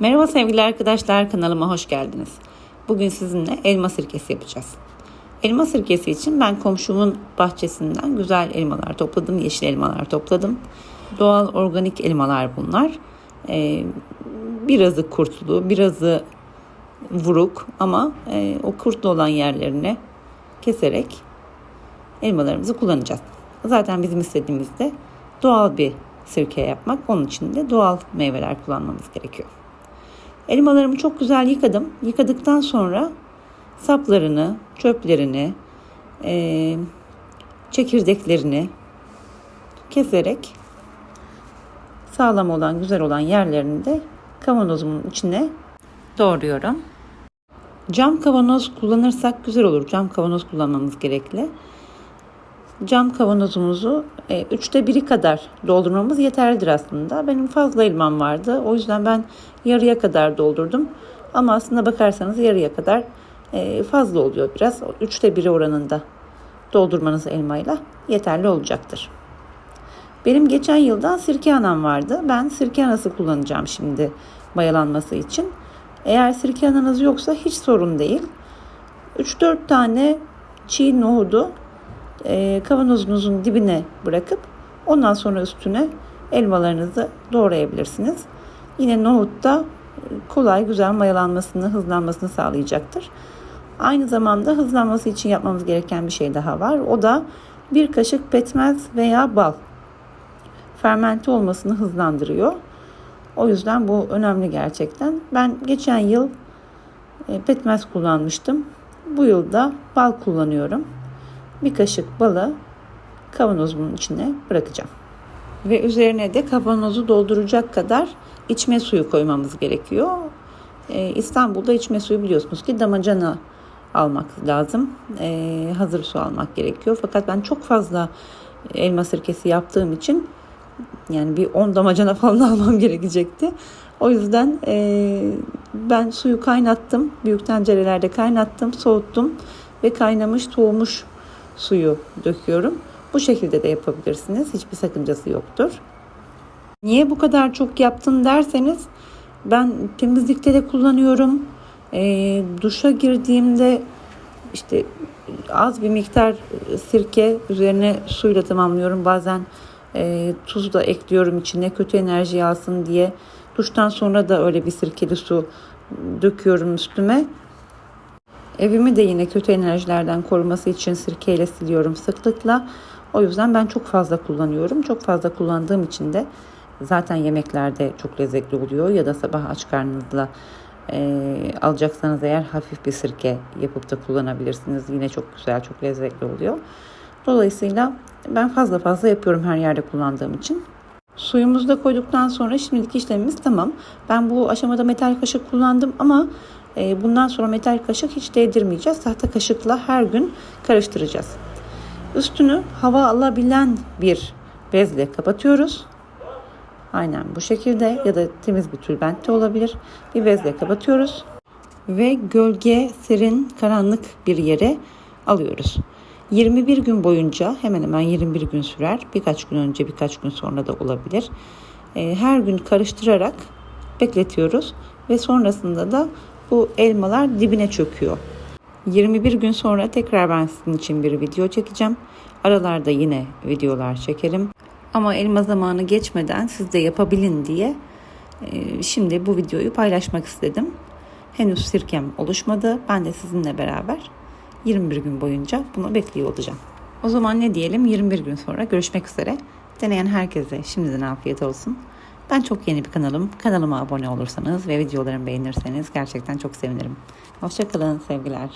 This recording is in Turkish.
Merhaba sevgili arkadaşlar kanalıma hoş geldiniz. Bugün sizinle elma sirkesi yapacağız. Elma sirkesi için ben komşumun bahçesinden güzel elmalar topladım, yeşil elmalar topladım. Doğal organik elmalar bunlar. Ee, birazı kurtlu, birazı vuruk ama e, o kurtlu olan yerlerini keserek elmalarımızı kullanacağız. Zaten bizim istediğimiz de doğal bir sirke yapmak. Onun için de doğal meyveler kullanmamız gerekiyor. Elmalarımı çok güzel yıkadım. Yıkadıktan sonra saplarını, çöplerini, e, çekirdeklerini keserek sağlam olan, güzel olan yerlerini de kavanozumun içine doğruyorum. Cam kavanoz kullanırsak güzel olur. Cam kavanoz kullanmamız gerekli. Cam kavanozumuzu e, üçte biri kadar doldurmamız yeterlidir aslında. Benim fazla elmam vardı. O yüzden ben yarıya kadar doldurdum. Ama aslında bakarsanız yarıya kadar e, fazla oluyor biraz. Üçte biri oranında doldurmanız elmayla yeterli olacaktır. Benim geçen yıldan sirke anam vardı. Ben sirke anası kullanacağım şimdi mayalanması için. Eğer sirke ananız yoksa hiç sorun değil. 3-4 tane çiğ nohudu e, kavanozunuzun dibine bırakıp ondan sonra üstüne elmalarınızı doğrayabilirsiniz. Yine nohut da kolay güzel mayalanmasını, hızlanmasını sağlayacaktır. Aynı zamanda hızlanması için yapmamız gereken bir şey daha var. O da bir kaşık pekmez veya bal. Fermente olmasını hızlandırıyor. O yüzden bu önemli gerçekten. Ben geçen yıl e, pekmez kullanmıştım. Bu yıl da bal kullanıyorum. Bir kaşık balı kavanozumun içine bırakacağım. Ve üzerine de kavanozu dolduracak kadar içme suyu koymamız gerekiyor. Ee, İstanbul'da içme suyu biliyorsunuz ki damacana almak lazım. Ee, hazır su almak gerekiyor. Fakat ben çok fazla elma sirkesi yaptığım için yani bir 10 damacana falan almam gerekecekti. O yüzden e, ben suyu kaynattım. Büyük tencerelerde kaynattım, soğuttum ve kaynamış, soğumuş suyu döküyorum. Bu şekilde de yapabilirsiniz. Hiçbir sakıncası yoktur. Niye bu kadar çok yaptın derseniz ben temizlikte de kullanıyorum. E, duşa girdiğimde işte az bir miktar sirke üzerine suyla tamamlıyorum. Bazen e, tuz da ekliyorum içine kötü enerji alsın diye. Duştan sonra da öyle bir sirkeli su döküyorum üstüme. Evimi de yine kötü enerjilerden koruması için sirkeyle siliyorum sıklıkla. O yüzden ben çok fazla kullanıyorum. Çok fazla kullandığım için de zaten yemeklerde çok lezzetli oluyor. Ya da sabah aç karnınızla e, alacaksanız eğer hafif bir sirke yapıp da kullanabilirsiniz. Yine çok güzel, çok lezzetli oluyor. Dolayısıyla ben fazla fazla yapıyorum her yerde kullandığım için. Suyumuzu da koyduktan sonra şimdilik işlemimiz tamam. Ben bu aşamada metal kaşık kullandım ama bundan sonra metal kaşık hiç değdirmeyeceğiz. Tahta kaşıkla her gün karıştıracağız. Üstünü hava alabilen bir bezle kapatıyoruz. Aynen bu şekilde ya da temiz bir tülbent de olabilir. Bir bezle kapatıyoruz ve gölge, serin, karanlık bir yere alıyoruz. 21 gün boyunca hemen hemen 21 gün sürer. Birkaç gün önce birkaç gün sonra da olabilir. E, her gün karıştırarak bekletiyoruz ve sonrasında da bu elmalar dibine çöküyor. 21 gün sonra tekrar ben sizin için bir video çekeceğim. Aralarda yine videolar çekerim. Ama elma zamanı geçmeden siz de yapabilin diye e, şimdi bu videoyu paylaşmak istedim. Henüz sirkem oluşmadı. Ben de sizinle beraber 21 gün boyunca bunu bekliyor olacağım. O zaman ne diyelim 21 gün sonra görüşmek üzere. Deneyen herkese şimdiden afiyet olsun. Ben çok yeni bir kanalım. Kanalıma abone olursanız ve videolarımı beğenirseniz gerçekten çok sevinirim. Hoşçakalın sevgiler.